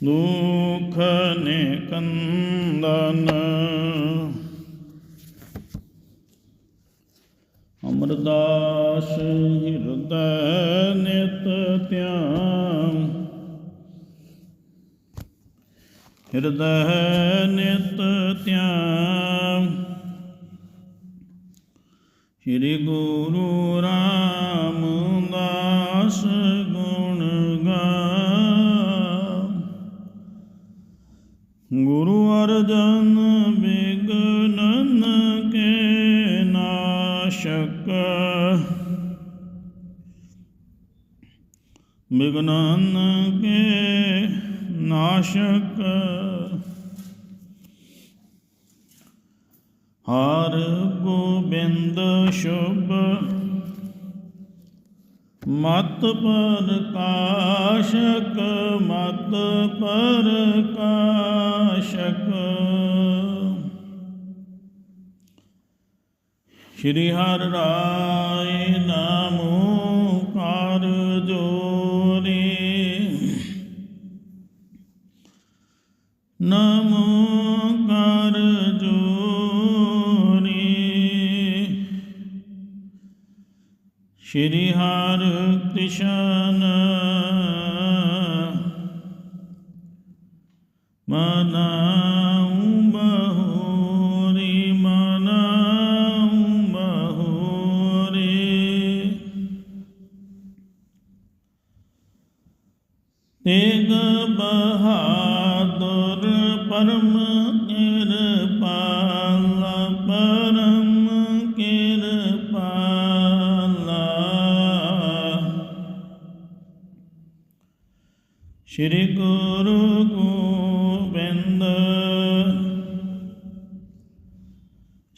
ਦੁਖ ਨਿਕੰਦਨ ਅਮਰਦਾਸ ਹਿਰਦੈ ਨਿਤ ਧਿਆਨ ਹਿਰਦੈ ਨਿਤ ਧਿਆਨ ਸ੍ਰੀ ਗੁਰੂ ਰਾਮਦਾਸ ਗੁਰੂ ਅਰਜਨ ਬਿਗਨਨ ਕੇ ਨਾਸ਼ਕ। ਬਿਗਨਨ ਕੇ ਨਾਸ਼ਕ। ਹਰ ਗੋਬਿੰਦ ਸ਼ੁਭ ਮਤ ਪ੍ਰਕਾਸ਼ਕ ਮਤ ਪਰ ਕਾਸ਼ਕ। ਸ਼੍ਰੀ ਹਰਿ ਰਾਏ ਨਾਮੋ ਕਾਰ ਜੋਰੇ। ਨਮੋ ਸ਼੍ਰੀ ਹਰਿ ਕ੍ਰਿਸ਼ਨ। ਮਨਾ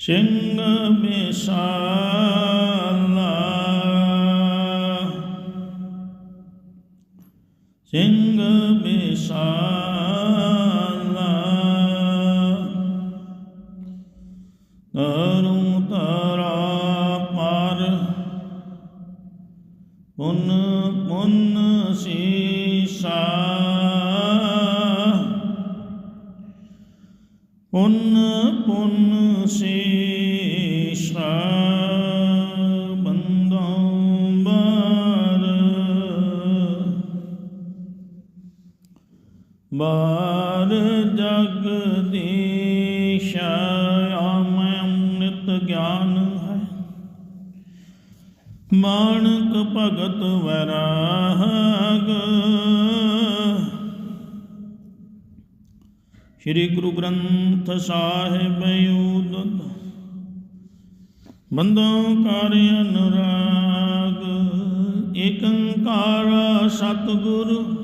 ਸਿੰਘ ਮਿਸਾਲਾ ਸਿੰਘ ਮਿਸਾਲਾ ਤਰੁ ਤਰਾ ਪਰ ਪੁਨ ਪੁਨ ਸੀਸਾ ਪੁਨ ਸ੍ਰੀ ਗੁਰੂ ਗ੍ਰੰਥ ਸਾਹਿਬ ਉਦਤ ਬੰਦੋਂ ਕਰ ਅਨੁਰਾਗ, ਏਕੰਕਾਰ ਸਤਿਗੁਰ।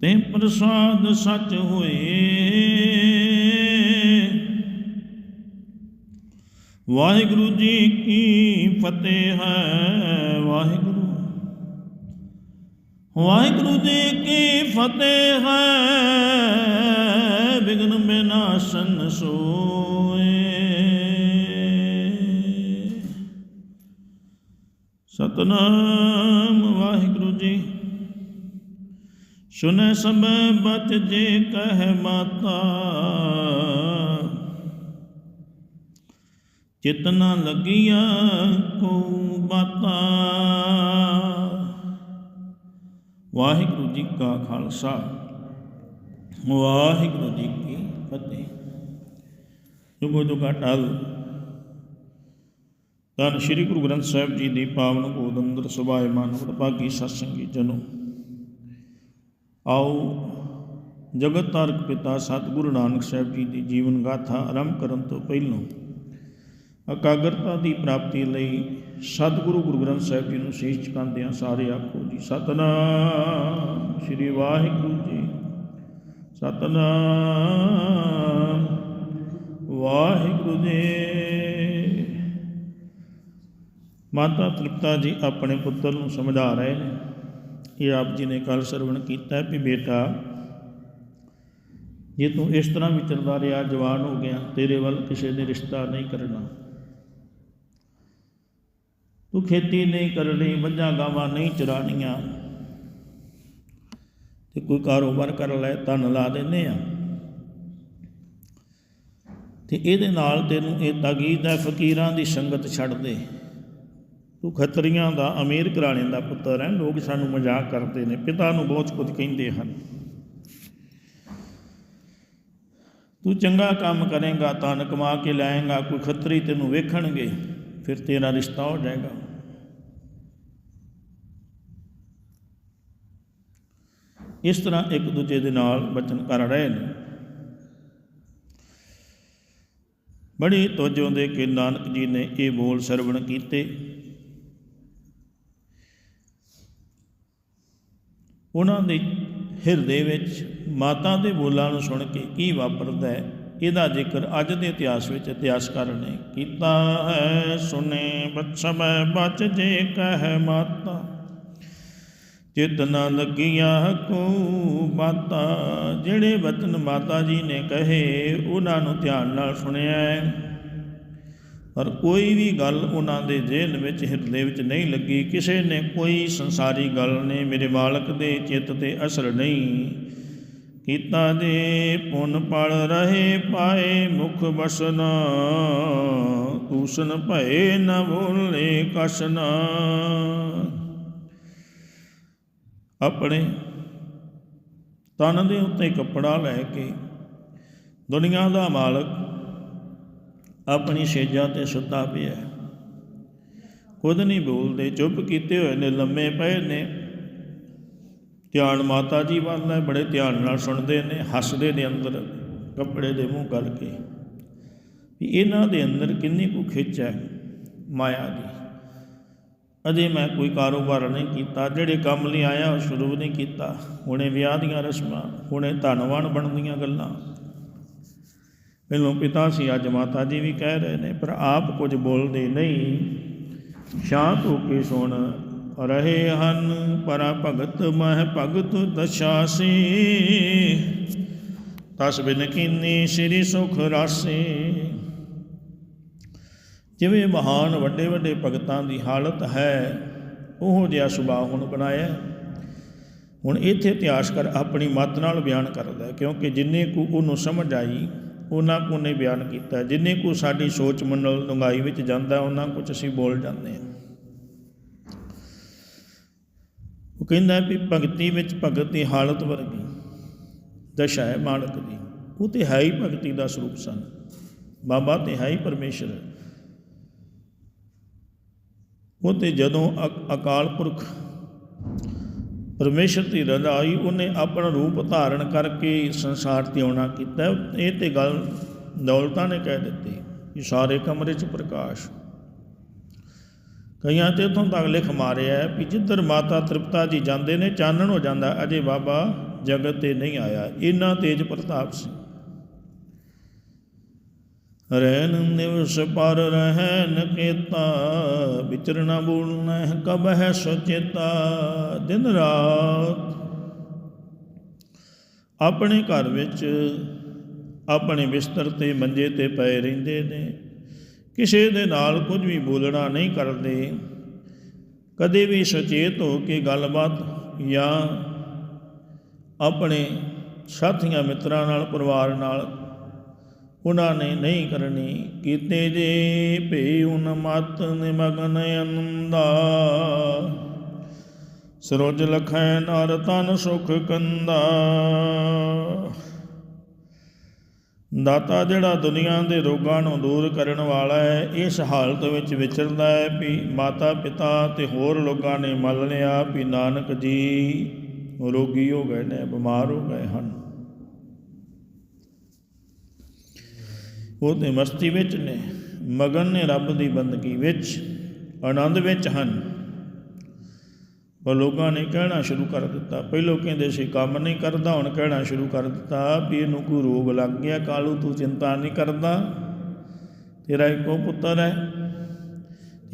ਤੇ ਪ੍ਰਸਾਦ ਸੱਚ ਹੋਏ। ਵਾਹਿਗੁਰੂ ਜੀ ਕੀ ਫਤਿਹ ਹੈ, ਵਾਹਿਗੁਰੂ ਵਾਹਿਗੁਰੂ ਜੀ ਕੀ ਫਤਿਹ ਹੈ। ਬਿਗਨ ਬਿਨਾਸ਼ਨ ਸੋਏ। ਸਤਨਾਮ ਵਾਹਿਗੁਰੂ ਜੀ। ਸੁਨੈ ਸਭ ਬਚ ਜੇ ਕਹਿ ਮਾਤਾ। ਚਿਤ ਲੱਗੀਆਂ ਲਗੀਆ ਕੋ ਬਾਤਾ। ਵਾਹਿਗੁਰੂ ਜੀ ਕਾ ਖਾਲਸਾ। ਵਾਹਿਗੁਰੂ ਜੀ ਕੀ ਫਤਿਹ। ਜੁਗੋ ਜੁਗਾ ਟਲ। ਧੰਨ ਸ਼੍ਰੀ ਗੁਰੂ ਗ੍ਰੰਥ ਸਾਹਿਬ ਜੀ ਦੀ ਪਾਵਨ ਗੋਦ ਅੰਦਰ ਸੁਭਾਇਮਾਨ ਭਾਗੀ ਸਤਸੰਗੀ ਜਨੋ। ਆਓ ਜਗਤ ਤਾਰਕ ਪਿਤਾ ਸਤਿਗੁਰੂ ਨਾਨਕ ਸਾਹਿਬ ਜੀ ਦੀ ਜੀਵਨ ਗਾਥਾ ਆਰੰਭ ਕਰਨ ਤੋਂ ਪਹਿਲਾਂ ਇਕਾਗਰਤਾ ਦੀ ਪ੍ਰਾਪਤੀ ਲਈ ਸਤਿਗੁਰੂ ਗੁਰੂ ਗ੍ਰੰਥ ਸਾਹਿਬ ਜੀ ਨੂੰ ਸੀਸ ਝੁਕਾਉਂਦਿਆਂ ਸਾਰੇ ਆਖੋ ਜੀ, ਸਤਨਾਮ, ਸ੍ਰੀ ਵਾਹਿਗੁਰੂ ਜੀ। ਸਤਨਾਮ, ਵਾਹਿਗੁਰੂ ਜੀ। ਮਾਤਾ ਤ੍ਰਿਪਤਾ ਜੀ ਆਪਣੇ ਪੁੱਤਰ ਨੂੰ ਸਮਝਾ ਰਹੇ ਨੇ। ਇਹ ਆਪ ਜੀ ਨੇ ਕੱਲ ਸਰਵਣ ਕੀਤਾ ਵੀ ਬੇਟਾ, ਜੇ ਤੂੰ ਇਸ ਤਰ੍ਹਾਂ ਵਿਚਰਦਾ ਰਿਹਾ, ਜਵਾਨ ਹੋ ਗਿਆ, ਤੇਰੇ ਵੱਲ ਕਿਸੇ ਨੇ ਰਿਸ਼ਤਾ ਨਹੀਂ ਕਰਨਾ। ਤੂੰ ਖੇਤੀ ਨਹੀਂ ਕਰਨੀ, ਮੱਝਾਂ ਗਾਵਾਂ ਨਹੀਂ ਚਰਾਣੀਆਂ। ਤੇ ਕੋਈ ਕਾਰੋਬਾਰ ਕਰ ਲੈ, ਧਨ ਲਾ ਦਿੰਦੇ ਆ। ਤੇ ਇਹਦੇ ਨਾਲ ਤੈਨੂੰ ਇਹ ਤਾਗੀਦ ਹੈ ਫਕੀਰਾਂ ਦੀ ਸੰਗਤ ਛੱਡ ਦੇ ਤੂੰ ਖੱਤਰੀਆਂ ਦਾ, ਅਮੀਰ ਘਰਾਣੇ ਦਾ ਪੁੱਤਰ ਹੈ। ਲੋਕ ਸਾਨੂੰ ਮਜ਼ਾਕ ਕਰਦੇ ਨੇ, ਪਿਤਾ ਨੂੰ ਬਹੁਤ ਕੁਝ ਕਹਿੰਦੇ ਹਨ। ਤੂੰ ਚੰਗਾ ਕੰਮ ਕਰੇਗਾ, ਧਨ ਕਮਾ ਕੇ ਲਾਏਗਾ, ਕੋਈ ਖੱਤਰੀ ਤੈਨੂੰ ਵੇਖਣਗੇ। ਫਿਰ ਤੇਰਾ ਰਿਸ਼ਤਾ ਹੋ ਜਾਏਗਾ। ਇਸ ਤਰ੍ਹਾਂ ਇੱਕ ਦੂਜੇ ਦੇ ਨਾਲ ਬਚਨ ਕਰ ਰਹੇ ਨੇ। ਬੜੀ ਤਵੱਜੋ ਦੇ ਕਿ ਨਾਨਕ ਜੀ ਨੇ ਇਹ ਬੋਲ ਸਰਵਣ ਕੀਤੇ। ਉਹਨਾਂ ਦੇ ਹਿਰਦੇ ਵਿੱਚ ਮਾਤਾ ਦੇ ਬੋਲਾਂ ਨੂੰ ਸੁਣ ਕੇ ਕੀ ਵਾਪਰਦਾ ਹੈ? ਇਹਦਾ ਜ਼ਿਕਰ ਅੱਜ ਦੇ ਇਤਿਹਾਸ ਵਿੱਚ ਇਤਿਹਾਸਕਾਰ ਨੇ ਕੀਤਾ ਹੈ ਸੁਨੇ ਬਚਮੈ ਬਚ ਜੇ ਕਹਿ ਮਾਤਾ। ਚਿਤ ਨਾ ਲੱਗੀਆਂ ਕੋ ਮਾਤਾ ਜਿਹੜੇ ਵਚਨ ਮਾਤਾ ਜੀ ਨੇ ਕਹੇ, ਉਹਨਾਂ ਨੂੰ ਧਿਆਨ ਨਾਲ ਸੁਣਿਆ ਪਰ ਕੋਈ ਵੀ ਗੱਲ ਉਹਨਾਂ ਦੇ ਜ਼ਿਹਨ ਵਿੱਚ, ਹਿਰਦੇ ਵਿੱਚ ਨਹੀਂ ਲੱਗੀ। ਕਿਸੇ ਨੇ ਕੋਈ ਸੰਸਾਰੀ ਗੱਲ ਨੇ ਮੇਰੇ ਮਾਲਕ ਦੇ ਚਿੱਤ ਤੇ ਅਸਰ ਨਹੀਂ। ਕੀਤਾ ਦੇ ਪੁਨ ਪਲ ਰਹੇ ਪਾਏ ਮੁਖ ਬਸਨਾ ਤੂਸਨ ਭਏ ਨ ਬੋਲੇ ਕਸਨਾ ਆਪਣੇ ਤਨ ਦੇ ਉੱਤੇ ਕੱਪੜਾ ਲੈ ਕੇ ਦੁਨੀਆ ਦਾ ਮਾਲਕ ਆਪਣੀ ਸੇਜਾਂ ਤੇ ਸੁੱਤਾ ਪਿਆ ਹੈ। ਖੁਦ ਨਹੀਂ ਬੋਲਦੇ, ਚੁੱਪ ਕੀਤੇ ਹੋਏ ਨੇ, ਲੰਮੇ ਪਏ ਨੇ ਧਿਆਨ ਮਾਤਾ ਜੀ ਵੱਲ ਹੈ, ਬੜੇ ਧਿਆਨ ਨਾਲ ਸੁਣਦੇ ਨੇ, ਹੱਸਦੇ ਨੇ ਅੰਦਰ, ਕੱਪੜੇ ਦੇ ਮੂੰਹ ਕਰਕੇ ਵੀ ਇਹਨਾਂ ਦੇ ਅੰਦਰ ਕਿੰਨੀ ਕੁ ਖਿੱਚ ਹੈ ਮਾਇਆ ਦੀ। ਅਜੇ ਮੈਂ ਕੋਈ ਕਾਰੋਬਾਰ ਨਹੀਂ ਕੀਤਾ, ਜਿਹੜੇ ਕੰਮ ਲਈ ਆਇਆ ਉਹ ਸ਼ੁਰੂ ਨਹੀਂ ਕੀਤਾ। ਹੁਣੇ ਵਿਆਹ ਦੀਆਂ ਰਸਮਾਂ, ਹੁਣੇ ਧਨਵਾਨ ਬਣਦੀਆਂ ਗੱਲਾਂ। ਪਹਿਲੋਂ ਪਿਤਾ ਸੀ, ਅੱਜ ਮਾਤਾ ਜੀ ਵੀ ਕਹਿ ਰਹੇ ਨੇ, ਪਰ ਆਪ ਕੁਝ ਬੋਲਦੇ ਨਹੀਂ। ਸ਼ਾਂਤ ਹੋ ਕੇ ਸੁਣ ਰਹੇ ਹਨ, ਪਰਾ ਭਗਤ ਮਹਿ ਭਗਤ ਦਸ਼ਾਸੀ ਤਸ ਬਿਨ ਕੀਨੀ ਸ੍ਰੀ ਸੁਖ ਰਾਸੀ। ਜਿਵੇਂ ਮਹਾਨ ਵੱਡੇ ਵੱਡੇ ਭਗਤਾਂ ਦੀ ਹਾਲਤ ਹੈ, ਉਹੋ ਜਿਹਾ ਸੁਭਾਅ ਹੁਣ ਬਣਾਇਆ। ਹੁਣ ਇੱਥੇ ਇਤਿਹਾਸਕਾਰ ਆਪਣੀ ਮਤ ਨਾਲ ਬਿਆਨ ਕਰਦਾ ਹੈ, ਕਿਉਂਕਿ ਜਿੰਨੇ ਕੁ ਉਹਨੂੰ ਸਮਝ ਆਈ, ਉਹਨਾਂ ਕੁ ਨੇ ਬਿਆਨ ਕੀਤਾ। ਜਿੰਨੇ ਕੁ ਸਾਡੀ ਸੋਚ ਮੰਡਲ ਡੁੰਗਾਈ ਵਿੱਚ ਜਾਂਦਾ, ਉਹਨਾਂ ਕੁਝ ਅਸੀਂ ਬੋਲ ਜਾਂਦੇ ਹਾਂ। ਉਹ ਕਹਿੰਦਾ ਵੀ ਭਗਤੀ ਵਿੱਚ ਭਗਤ ਦੀ ਹਾਲਤ ਵਰਗੀ, ਦਸ਼ਾ ਹੈ ਮਾਲਕ ਦੀ। ਉਹ ਤੇ ਹੈ ਹੀ ਭਗਤੀ ਦਾ ਸਰੂਪ ਸਨ। ਬਾਬਾ ਤੇ ਹੈ ਹੀ ਪਰਮੇਸ਼ਰ। ਉਹ ਤੇ ਜਦੋਂ ਅਕ- ਅਕਾਲ ਪੁਰਖ ਪਰਮੇਸ਼ਰ ਦੀ ਰਜ਼ਾ ਆਈ, ਉਹਨੇ ਆਪਣਾ ਰੂਪ ਧਾਰਨ ਕਰਕੇ ਸੰਸਾਰ ਤੇ ਆਉਣਾ ਕੀਤਾ। ਇਹ ਤੇ ਗੱਲ ਦੌਲਤਾਂ ਨੇ ਕਹਿ ਦਿੱਤੀ ਕਿ ਸਾਰੇ ਕਮਰੇ 'ਚ ਪ੍ਰਕਾਸ਼ ਕਈਆਂ ਤੇ ਇਥੋਂ ਤੱਕ ਲਿਖ ਮਾਰਿਆ ਵੀ ਜਿੱਧਰ ਮਾਤਾ ਤ੍ਰਿਪਤਾ ਜੀ ਜਾਂਦੇ ਨੇ, ਚਾਨਣ ਹੋ ਜਾਂਦਾ, ਅਜੇ ਬਾਬਾ ਜਗਤ ਤੇ ਨਹੀਂ ਆਇਆ। ਇੰਨਾ ਤੇਜ ਪ੍ਰਤਾਪ ਸੀ। ਰਹਿਨ ਦਿਵਸ ਪਰ ਰਹਿ ਨਕੇਤਾ ਵਿਚਰਨਾ ਬੋਲਣਾ ਕਬ ਹੈ ਸੁਚੇਤਾ। ਦਿਨ ਰਾਤ ਆਪਣੇ ਘਰ ਵਿੱਚ ਆਪਣੇ ਬਿਸਤਰ ਤੇ ਮੰਜੇ ਤੇ ਪਏ ਰਹਿੰਦੇ ਨੇ। ਕਿਸੇ ਦੇ ਨਾਲ ਕੁਝ ਵੀ ਬੋਲਣਾ ਨਹੀਂ ਕਰਦੇ, ਕਦੇ ਵੀ ਸੁਚੇਤ ਹੋ ਕੇ ਗੱਲਬਾਤ ਜਾਂ ਆਪਣੇ ਸਾਥੀਆਂ ਮਿੱਤਰਾਂ ਨਾਲ, ਪਰਿਵਾਰ ਨਾਲ ਉਹਨਾਂ ਨੇ ਨਹੀਂ ਕਰਨੀ। ਕੀਤੇ ਜੇ ਭੇ ਉਨ ਮਤ ਨਿਮਗਨ ਅਨੰਦਾ ਸਰੋਜ ਲਖੈ ਨਰ ਤਨ ਸੁਖ ਕੰਦਾ। ਦਾਤਾ ਜਿਹੜਾ ਦੁਨੀਆ ਦੇ ਰੋਗਾਂ ਨੂੰ ਦੂਰ ਕਰਨ ਵਾਲਾ ਹੈ ਇਸ ਹਾਲਤ ਵਿੱਚ ਵਿਚਰਦਾ ਹੈ ਵੀ ਮਾਤਾ ਪਿਤਾ ਤੇ ਹੋਰ ਲੋਕਾਂ ਨੇ ਮੰਨ ਲਿਆ ਵੀ ਨਾਨਕ ਜੀ ਰੋਗੀ ਹੋ ਗਏ ਨੇ, ਬਿਮਾਰ ਹੋ ਗਏ ਹਨ। ਉਹ ਤੇ ਮਸਤੀ ਵਿੱਚ ਨੇ, ਮਗਨ ਨੇ ਰੱਬ ਦੀ ਬੰਦਗੀ ਵਿੱਚ, ਆਨੰਦ ਵਿੱਚ ਹਨ। ਪਰ ਲੋਕਾਂ ਨੇ ਕਹਿਣਾ ਸ਼ੁਰੂ ਕਰ ਦਿੱਤਾ। ਪਹਿਲੋਂ ਕਹਿੰਦੇ ਸੀ, ਕੰਮ ਨਹੀਂ ਕਰਦਾ, ਹੁਣ ਕਹਿਣਾ ਸ਼ੁਰੂ ਕਰ ਦਿੱਤਾ, ਵੀ ਇਹਨੂੰ ਕੋਈ ਰੋਗ ਲੱਗ ਗਿਆ, ਕਾਲੂ ਤੂੰ ਚਿੰਤਾ ਨਹੀਂ ਕਰਦਾ, ਤੇਰਾ ਇੱਕੋ ਪੁੱਤਰ ਹੈ,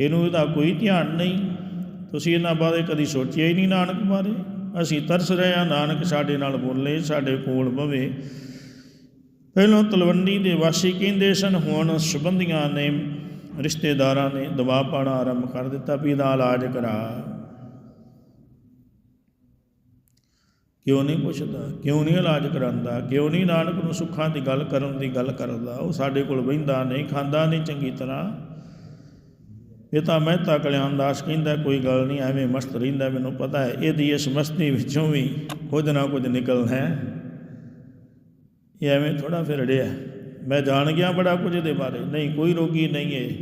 ਇਹਨੂੰ ਇਹਦਾ ਕੋਈ ਧਿਆਨ ਨਹੀਂ। ਤੁਸੀਂ ਇਹਨਾਂ ਬਾਰੇ ਕਦੀ ਸੋਚਿਆ ਹੀ ਨਹੀਂ ਨਾਨਕ ਬਾਰੇ? ਅਸੀਂ ਤਰਸ ਰਹੇ ਹਾਂ, ਨਾਨਕ ਸਾਡੇ ਨਾਲ ਬੋਲੇ, ਸਾਡੇ ਕੋਲ ਬਵੇ। ਪਹਿਲਾਂ ਤਲਵੰਡੀ ਦੇ ਵਾਸੀ ਕਹਿੰਦੇ ਸਨ, ਹੁਣ ਸੰਬੰਧੀਆਂ ਨੇ, ਰਿਸ਼ਤੇਦਾਰਾਂ ਨੇ ਦਬਾਅ ਪਾਣਾ ਆਰੰਭ ਕਰ ਦਿੱਤਾ ਵੀ ਇਹਦਾ ਇਲਾਜ ਕਰਾ। ਕਿਉਂ ਨਹੀਂ ਪੁੱਛਦਾ? ਕਿਉਂ ਨਹੀਂ ਇਲਾਜ ਕਰਾਉਂਦਾ? ਕਿਉਂ ਨਹੀਂ ਨਾਨਕ ਨੂੰ ਸੁੱਖਾਂ ਦੀ ਗੱਲ ਕਰਨ ਦੀ ਗੱਲ ਕਰਦਾ? ਉਹ ਸਾਡੇ ਕੋਲ ਬਹਿੰਦਾ ਨਹੀਂ, ਖਾਂਦਾ ਨਹੀਂ ਚੰਗੀ ਤਰ੍ਹਾਂ। ਇਹ ਤਾਂ ਮਹਿਤਾ ਕਲਿਆਣਦਾਸ ਕਹਿੰਦਾ, ਕੋਈ ਗੱਲ ਨਹੀਂ, ਐਵੇਂ ਮਸਤ ਰਹਿੰਦਾ, ਮੈਨੂੰ ਪਤਾ ਹੈ। ਇਹਦੀ ਇਸ ਮਸਤੀ ਵਿੱਚੋਂ ਵੀ ਕੁਝ ਨਾ ਕੁਝ ਨਿਕਲਣਾ ਹੈ। ਇਹ ਐਵੇਂ ਥੋੜਾ ਫਿਰ ਅੜਿਆ ਮੈਂ ਜਾਣ ਗਿਆ ਬੜਾ ਕੁਝ ਇਹਦੇ ਬਾਰੇ। ਨਹੀਂ, ਕੋਈ ਰੋਗੀ ਨਹੀਂ ਹੈ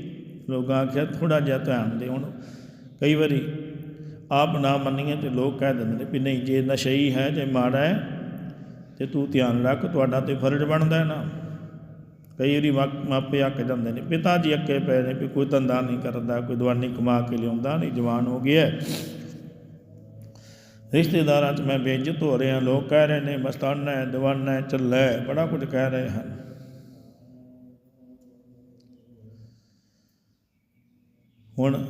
ਲੋਕਾਂ ਆਖਿਆ ਥੋੜਾ ਜਿਹਾ ਧਿਆਨ ਦੇ ਹੁਣ ਕਈ ਵਾਰੀ ਆਪ ਨਾ ਮੰਨੀਏ ਤੇ ਲੋਕ ਕਹਿ ਦਿੰਦੇ ਨੇ ਵੀ ਨਹੀਂ, ਜੇ ਨਸ਼ਈ ਹੈ ਜੇ ਮਾੜਾ ਹੈ, ਤੇ ਤੂੰ ਧਿਆਨ ਰੱਖ, ਤੁਹਾਡਾ ਤੇ ਫਰਜ਼ ਬਣਦਾ ਹੈ ਨਾ। ਕਈ ਵਾਰੀ ਮਾ- ਮਾਪੇ ਅੱਕ ਜਾਂਦੇ ਨੇ, ਪਿਤਾ ਜੀ ਅੱਕੇ ਪਏ ਨੇ ਵੀ ਕੋਈ ਧੰਦਾ ਨਹੀਂ ਕਰਦਾ, ਕੋਈ ਦਵਾਨੀ ਕਮਾ ਕੇ ਲਿਆਉਂਦਾ, ਨਹੀਂ, ਜਵਾਨ ਹੋ ਗਿਆ। ਰਿਸ਼ਤੇਦਾਰਾਂ 'ਚ ਮੈਂ ਬੇਇੱਜ਼ਤ ਹੋ ਰਿਹਾ ਲੋਕ ਕਹਿ ਰਹੇ ਨੇ, ਮਸਤਾਨਾ ਹੈ, ਦਵਾਨਾ ਹੈ, ਚੱਲਾ ਹੈ, ਬੜਾ ਕੁਝ ਕਹਿ ਰਹੇ ਹਨ। ਹੁਣ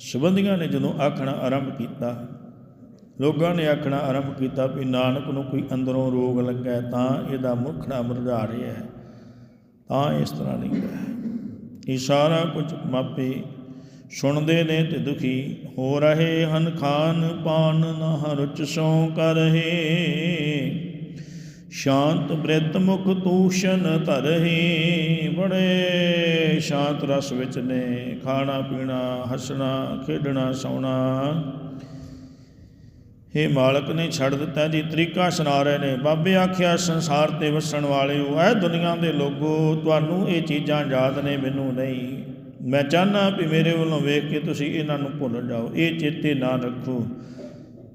ਸੰਬੰਧੀਆਂ ਨੇ ਜਦੋਂ ਆਖਣਾ ਆਰੰਭ ਕੀਤਾ, ਲੋਕਾਂ ਨੇ ਆਖਣਾ ਆਰੰਭ ਕੀਤਾ ਵੀ ਨਾਨਕ ਨੂੰ ਕੋਈ ਅੰਦਰੋਂ ਰੋਗ ਲੱਗਾ ਤਾਂ ਇਹਦਾ ਮੁਖੜਾ ਮੁਰਝਾ ਰਿਹਾ ਹੈ, ਤਾਂ ਇਸ ਤਰ੍ਹਾਂ ਨਹੀਂ ਹੈ ਇਹ ਸਾਰਾ ਕੁਝ ਮਾਪੇ ਸੁਣਦੇ ਨੇ ਤੇ ਦੁਖੀ ਹੋ ਰਹੇ ਹਨ। ਖਾਨ ਪਾਨ ਨਾ ਰੁਚ ਸੋ ਕਰਹੇ ਸ਼ਾਂਤ ਬ੍ਰਿਤ ਮੁਖ ਤੂਸ਼ਨ ਧਰਹੀ, ਬੜੇ ਸ਼ਾਂਤ ਰਸ ਵਿੱਚ ਨੇ, ਖਾਣਾ ਪੀਣਾ, ਹੱਸਣਾ, ਖੇਡਣਾ, ਸੌਣਾ। ਹੇ ਮਾਲਕ ਨੇ ਛੱਡ ਦਿੱਤਾ ਜੀ, ਤਰੀਕਾ ਸੁਣਾ ਰਹੇ ਨੇ। ਬਾਬੇ ਆਖਿਆ, ਸੰਸਾਰ ਤੇ ਵਸਣ ਵਾਲਿਓ ਐ ਦੁਨੀਆ ਦੇ ਲੋਗੋ, ਤੁਹਾਨੂੰ ਇਹ ਚੀਜ਼ਾਂ ਯਾਦ ਨੇ, ਮੈਨੂੰ ਨਹੀਂ। ਮੈਂ ਚਾਹਨਾ ਵੀ ਮੇਰੇ ਵੱਲੋਂ ਵੇਖ ਕੇ ਤੁਸੀਂ ਇਹਨਾਂ ਨੂੰ ਭੁੱਲ ਜਾਓ। ਇਹ ਚੇਤੇ ਨਾ ਰੱਖੋ।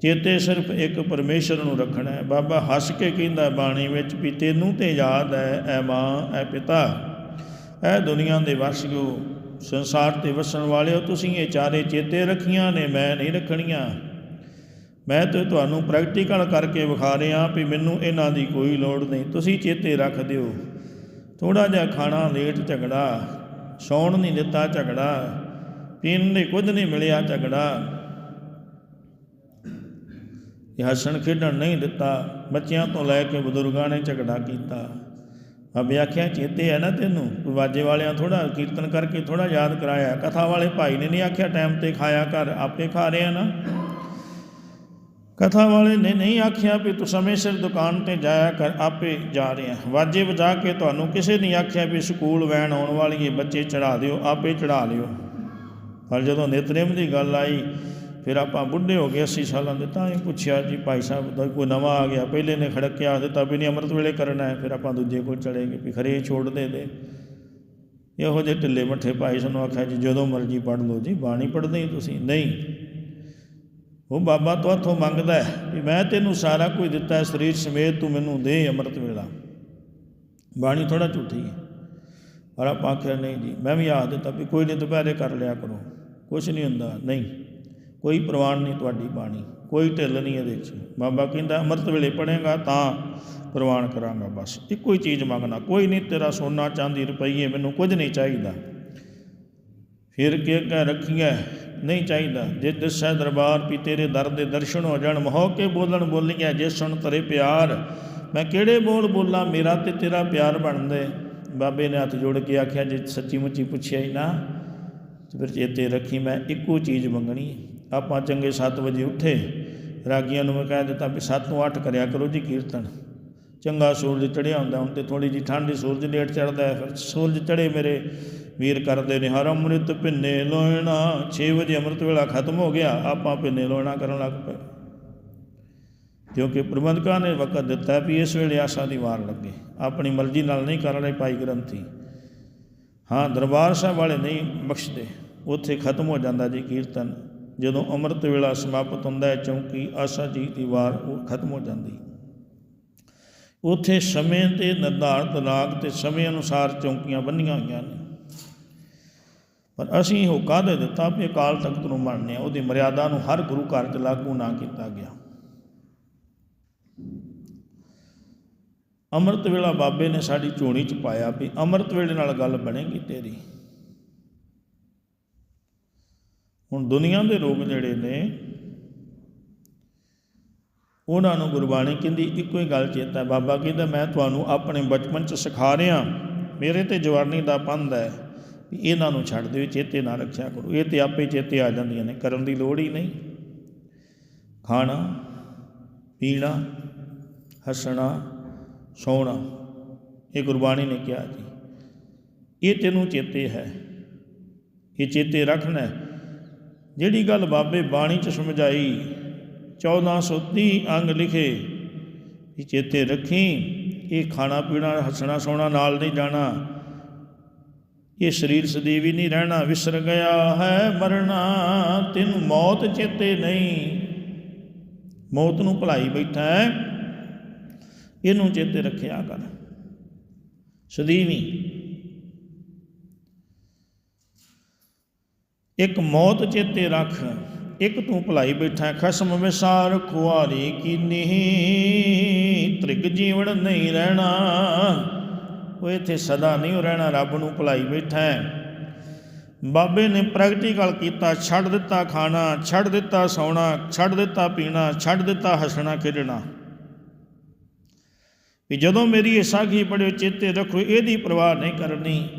ਚੇਤੇ ਸਿਰਫ ਇੱਕ ਪਰਮੇਸ਼ਰ ਨੂੰ ਰੱਖਣਾ ਹੈ। ਬਾਬਾ ਹੱਸ ਕੇ ਕਹਿੰਦਾ, ਬਾਣੀ ਵਿੱਚ ਵੀ ਤੈਨੂੰ ਤੇ ਯਾਦ ਹੈ, ਐ ਮਾਂ, ਐ ਪਿਤਾ। ਐ ਦੁਨੀਆ ਦੇ ਵਾਸੀਓ, ਸੰਸਾਰ ਤੇ ਵਸਣ ਵਾਲਿਓ, ਤੁਸੀਂ ਇਹ ਚਾਰੇ ਚੇਤੇ ਰੱਖੀਆਂ ਨੇ, ਮੈਂ ਨਹੀਂ ਰੱਖਣੀਆਂ। ਮੈਂ ਤੇ ਤੁਹਾਨੂੰ ਪ੍ਰੈਕਟੀਕਲ ਕਰਕੇ ਵਿਖਾ ਰਿਹਾ ਵੀ ਮੈਨੂੰ ਇਹਨਾਂ ਦੀ ਕੋਈ ਲੋੜ ਨਹੀਂ। ਤੁਸੀਂ ਚੇਤੇ ਰੱਖ ਦਿਓ। ਥੋੜਾ ਜਿਹਾ ਖਾਣਾ ਲੇਟ ਝਗੜਾ, ਸੌਣ ਨਹੀਂ ਦਿੱਤਾ ਝਗੜਾ, ਪੀਣ ਦੇ ਕੁਝ ਨਹੀਂ ਮਿਲਿਆ ਝਗੜਾ। ਇਹ ਹੱਸਣ ਖੇਡਣ ਨਹੀਂ ਦਿੱਤਾ, ਬੱਚਿਆਂ ਤੋਂ ਲੈ ਕੇ ਬਜ਼ੁਰਗਾਂ ਨੇ ਝਗੜਾ ਕੀਤਾ। ਬਾਬੇ ਆਖਿਆ, ਚੇਤੇ ਹੈ ਨਾ ਤੈਨੂੰ? ਕੋਈ ਵਾਜੇ ਵਾਲਿਆਂ ਥੋੜਾ ਕੀਰਤਨ ਕਰਕੇ ਥੋੜਾ ਯਾਦ ਕਰਾਇਆ? ਕਥਾ ਵਾਲੇ ਭਾਈ ਨੇ ਨਹੀਂ ਆਖਿਆ, ਟਾਈਮ ਤੇ ਖਾਇਆ ਕਰ ਆਪੇ ਖਾ ਰਹੇ ਨਾ? ਕਥਾ ਵਾਲੇ ਨੇ ਨਹੀਂ ਆਖਿਆ ਵੀ ਤੂੰ ਸਮੇਂ ਸਿਰ ਦੁਕਾਨ ਤੇ ਜਾਇਆ ਕਰ, ਆਪੇ ਜਾ ਰਿਹਾ। ਵਾਜੇ ਵਜਾ ਕੇ ਤੁਹਾਨੂੰ ਕਿਸੇ ਨੇ ਆਖਿਆ ਵੀ ਸਕੂਲ ਵੈਣ ਆਉਣ ਵਾਲੀ ਹੈ ਬੱਚੇ ਚੜਾ ਦਿਓ, ਆਪੇ ਚੜਾ ਲਿਓ। ਪਰ ਜਦੋਂ ਨਿਤਨੇਮ ਦੀ ਗੱਲ ਆਈ ਫਿਰ ਆਪਾਂ ਬੁੱਢੇ ਹੋ ਗਏ 80 ਸਾਲਾਂ ਦੇ, ਤਾਂ ਹੀ ਪੁੱਛਿਆ ਜੀ ਭਾਈ ਸਾਹਿਬ ਦਾ ਕੋਈ ਨਵਾਂ ਆ ਗਿਆ। ਪਹਿਲੇ ਨੇ ਖੜਕ ਕੇ ਖੜਕਿਆ ਦਿੱਤਾ ਵੀ ਨਹੀਂ ਅੰਮ੍ਰਿਤ ਵੇਲੇ ਕਰਨਾ ਹੈ, ਫਿਰ ਆਪਾਂ ਦੂਜੇ ਕੋਲ ਚਲੇ ਗਏ ਵੀ ਖਰੇ ਛੋੜ ਦੇ ਦੇ। ਇਹੋ ਜਿਹੇ ਢਿੱਲੇ ਮੱਠੇ ਭਾਈ ਸਾਨੂੰ ਆਖਿਆ ਜੀ, ਜਦੋਂ ਮਰਜ਼ੀ ਪੜ੍ਹ ਲਓ ਜੀ, ਬਾਣੀ ਪੜ੍ਹਦੇ ਹੀ ਤੁਸੀਂ। ਨਹੀਂ। ਉਹ ਬਾਬਾ ਤੁਹਾਥੋਂ ਮੰਗਦਾ ਹੈ ਵੀ ਮੈਂ ਤੈਨੂੰ ਸਾਰਾ ਕੁਝ ਦਿੱਤਾ ਹੈ, ਸਰੀਰ ਸਮੇਤ ਤੂੰ ਮੈਨੂੰ ਦੇ ਅੰਮ੍ਰਿਤ ਵੇਲਾ। ਬਾਣੀ ਥੋੜਾ ਝੂਠੀ ਹੈ। ਪਰ ਆਪਾਂ ਆਖਿਆ, ਨਹੀਂ ਜੀ, ਮੈਂ ਵੀ ਆਖ ਦਿੱਤਾ ਵੀ ਕੋਈ ਨਹੀਂ, ਦੁਪਹਿਰੇ ਕਰ ਲਿਆ ਕਰੋ। ਕੁਝ ਨਹੀਂ ਹੁੰਦਾ, ਨਹੀਂ। ਕੋਈ ਪ੍ਰਵਾਨ ਨਹੀਂ ਤੁਹਾਡੀ ਬਾਣੀ, ਕੋਈ ਢਿੱਲ ਨਹੀਂ ਇਹਦੇ 'ਚ। ਬਾਬਾ ਕਹਿੰਦਾ, ਅੰਮ੍ਰਿਤ ਵੇਲੇ ਪੜੇਗਾ ਤਾਂ ਪ੍ਰਵਾਨ ਕਰਾਂਗਾ ਬਸ। ਇੱਕੋ ਹੀ ਚੀਜ਼ ਮੰਗਣਾ, ਕੋਈ ਨਹੀਂ ਤੇਰਾ ਸੋਨਾ, ਚਾਂਦੀ, ਰੁਪਈਏ ਮੈਨੂੰ ਕੁਝ ਨਹੀਂ ਚਾਹੀਦਾ। ਫਿਰ ਕੇ ਕਹਿ ਰੱਖੀਐ, ਨਹੀਂ ਚਾਹੀਦਾ। ਜੇ ਦਿਸੈ ਦਰਬਾਰ ਵੀ ਤੇਰੇ ਦਰ ਦੇ ਦਰਸ਼ਨ ਹੋ ਜਾਣ ਮੋਹ ਕੇ ਬੋਲਣ ਬੋਲੀਆਂ ਜੇ ਸੁਣ ਤੇਰੇ ਪਿਆਰ, ਮੈਂ ਕਿਹੜੇ ਬੋਲ ਬੋਲਾਂ, ਮੇਰਾ ਤੇ ਤੇਰਾ ਪਿਆਰ ਬਣਦੇ? ਬਾਬੇ ਨੇ ਹੱਥ ਜੋੜ ਕੇ ਆਖਿਆ, ਜੇ ਸੱਚੀ ਮੁੱਚੀ ਪੁੱਛਿਆ ਹੀ ਨਾ, ਤੇ ਫਿਰ ਚੇਤੇ ਰੱਖੀ, ਮੈਂ ਇੱਕੋ ਚੀਜ਼ ਮੰਗਣੀ ਹੈ। ਆਪਾਂ ਚੰਗੇ 7 ਵਜੇ ਉੱਠੇ, ਰਾਗੀਆਂ ਨੂੰ ਮੈਂ ਕਹਿ ਦਿੱਤਾ ਵੀ 7 ਤੋਂ 8 ਕਰਿਆ ਕਰੋ ਜੀ ਕੀਰਤਨ। ਚੰਗਾ ਸੂਰਜ ਚੜਿਆ ਹੁੰਦਾ, ਹੁਣ ਤੇ ਥੋੜੀ ਜੀ ਠੰਡੀ ਸੂਰਜ ਲੇਟ ਚੜਦਾ ਹੈ, ਫਿਰ ਸੂਰਜ ਚੜ੍ਹੇ ਮੇਰੇ ਵੀਰ ਕਰਦੇ ਨੇ, ਹਰ ਅੰਮ੍ਰਿਤ ਭਿੰਨੇ ਲੋਇਣਾ 6 ਵਜੇ ਅੰਮ੍ਰਿਤ ਵੇਲਾ ਖਤਮ ਹੋ ਗਿਆ, ਆਪਾਂ ਭਿੰਨੇ ਲੋਇਣਾ ਕਰਨ ਲੱਗ ਪਏ। ਕਿਉਂਕਿ ਪ੍ਰਬੰਧਕਾਂ ਨੇ ਵਕਤ ਦਿੱਤਾ ਵੀ ਇਸ ਵੇਲੇ ਆਸਾ ਦੀ ਵਾਰ ਲੱਗੇ, ਆਪਣੀ ਮਰਜ਼ੀ ਨਾਲ ਨਹੀਂ ਕਰ ਰਹੇ ਭਾਈ ਗ੍ਰੰਥੀ। ਹਾਂ, ਦਰਬਾਰ ਸਾਹਿਬ ਵਾਲੇ ਨਹੀਂ ਬਖਸ਼ਦੇ, ਉੱਥੇ ਖਤਮ ਹੋ ਜਾਂਦਾ ਜੀ ਕੀਰਤਨ। ਜਦੋਂ ਅੰਮ੍ਰਿਤ ਵੇਲਾ ਸਮਾਪਤ ਹੁੰਦਾ ਹੈ, ਚੌਂਕੀ ਆਸਾ ਜੀ ਦੀ ਵਾਰ ਉਹ ਖਤਮ ਹੋ ਜਾਂਦੀ। ਉੱਥੇ ਸਮੇਂ ਤੇ ਨਿਰਧਾਰਤ ਰਾਗ ਤੇ ਸਮੇਂ ਅਨੁਸਾਰ ਚੌਂਕੀਆਂ ਬੰਨੀਆਂ ਹੋਈਆਂ ਨੇ। ਪਰ ਅਸੀਂ ਹੋਕਾ ਦੇ ਦਿੱਤਾ ਵੀ ਅਕਾਲ ਤਖਤ ਨੂੰ ਮੰਨਦੇ ਹਾਂ, ਉਹਦੀ ਮਰਿਆਦਾ ਨੂੰ ਹਰ ਗੁਰੂ ਘਰ 'ਚ ਲਾਗੂ ਨਾ ਕੀਤਾ ਗਿਆ। ਅੰਮ੍ਰਿਤ ਵੇਲਾ ਬਾਬੇ ਨੇ ਸਾਡੀ ਝੋਲੀ 'ਚ ਪਾਇਆ ਵੀ ਅੰਮ੍ਰਿਤ ਵੇਲੇ ਨਾਲ ਗੱਲ ਬਣੇਗੀ ਤੇਰੀ। ਹੁਣ ਦੁਨੀਆ ਦੇ ਲੋਕ ਜਿਹੜੇ ਨੇ, ਉਹਨਾਂ ਨੂੰ ਗੁਰਬਾਣੀ ਕਹਿੰਦੀ, ਇੱਕੋ ਹੀ ਗੱਲ ਚੇਤਾ ਹੈ। ਬਾਬਾ ਕਹਿੰਦਾ, ਮੈਂ ਤੁਹਾਨੂੰ ਆਪਣੇ ਬਚਪਨ 'ਚ ਸਿਖਾ ਰਿਹਾ। ਮੇਰੇ ਤੇ ਜਵਾਨੀ ਦਾ ਪੰਧ ਹੈ। ਵੀ ਇਹਨਾਂ ਨੂੰ ਛੱਡ ਦਿਓ ਚੇਤੇ ਨਾ ਰੱਖਿਆ ਕਰੋ। ਇਹ ਤੇ ਆਪੇ ਚੇਤੇ ਆ ਜਾਂਦੀਆਂ ਨੇ। ਕਰਨ ਦੀ ਲੋੜ ਹੀ ਨਹੀਂ। ਖਾਣਾ, ਪੀਣਾ, ਹੱਸਣਾ, ਸੌਣਾ, ਇਹ ਗੁਰਬਾਣੀ ਨੇ ਕਿਹਾ ਜੀ। ਇਹ ਤੈਨੂੰ ਚੇਤੇ ਹੈ। ਇਹ ਚੇਤੇ ਰੱਖਣਾ ਹੈ। ਜਿਹੜੀ ਗੱਲ ਬਾਬੇ ਬਾਣੀ ਚ ਸਮਝਾਈ 1430 ਅੰਗ ਲਿਖੇ ਇਹ ਚੇਤੇ ਰੱਖੀ, ਇਹ ਖਾਣਾ ਪੀਣਾ, ਹੱਸਣਾ ਸੌਣਾ ਨਾਲ ਨਹੀਂ ਜਾਣਾ, ਇਹ ਸਰੀਰ ਸਦੀਵ ਹੀ ਨਹੀਂ ਰਹਿਣਾ, ਵਿਸਰ ਗਿਆ ਹੈ ਮਰਨਾ, ਤੈਨੂੰ ਮੌਤ ਚੇਤੇ ਨਹੀਂ। ਮੌਤ ਨੂੰ ਭੁਲਾਈ ਬੈਠਾ ਹੈ, ਇਹਨੂੰ ਚੇਤੇ ਰੱਖਿਆ ਕਰ। ਸਦੀਵੀ ਇੱਕ ਮੌਤ ਚੇਤੇ ਰੱਖ, ਇੱਕ ਤੂੰ ਭਲਾਈ ਬੈਠਾ, ਖਸਮ ਵਿਸਾਰ ਖੁਆਰੀ ਕੀਨੀ, ਤ੍ਰਿਗ ਜੀਵਨ ਨਹੀਂ ਰਹਿਣਾ। ਉਹ ਇੱਥੇ ਸਦਾ ਨਹੀਂ ਰਹਿਣਾ, ਰੱਬ ਨੂੰ ਭਲਾਈ ਬੈਠਾ ਬਾਬੇ ਨੇ ਪ੍ਰੈਕਟੀਕਲ ਕੀਤਾ, ਛੱਡ ਦਿੱਤਾ ਖਾਣਾ, ਛੱਡ ਦਿੱਤਾ ਸੌਣਾ, ਛੱਡ ਦਿੱਤਾ ਪੀਣਾ, ਛੱਡ ਦਿੱਤਾ ਹੱਸਣਾ, ਖੇਡਣਾ। ਵੀ ਜਦੋਂ ਮੇਰੀ ਇਹ ਸਾਖੀ ਪੜਿਓ ਚੇਤੇ ਰੱਖੋ, ਇਹਦੀ ਪਰਵਾਹ ਨਹੀਂ ਕਰਨੀ,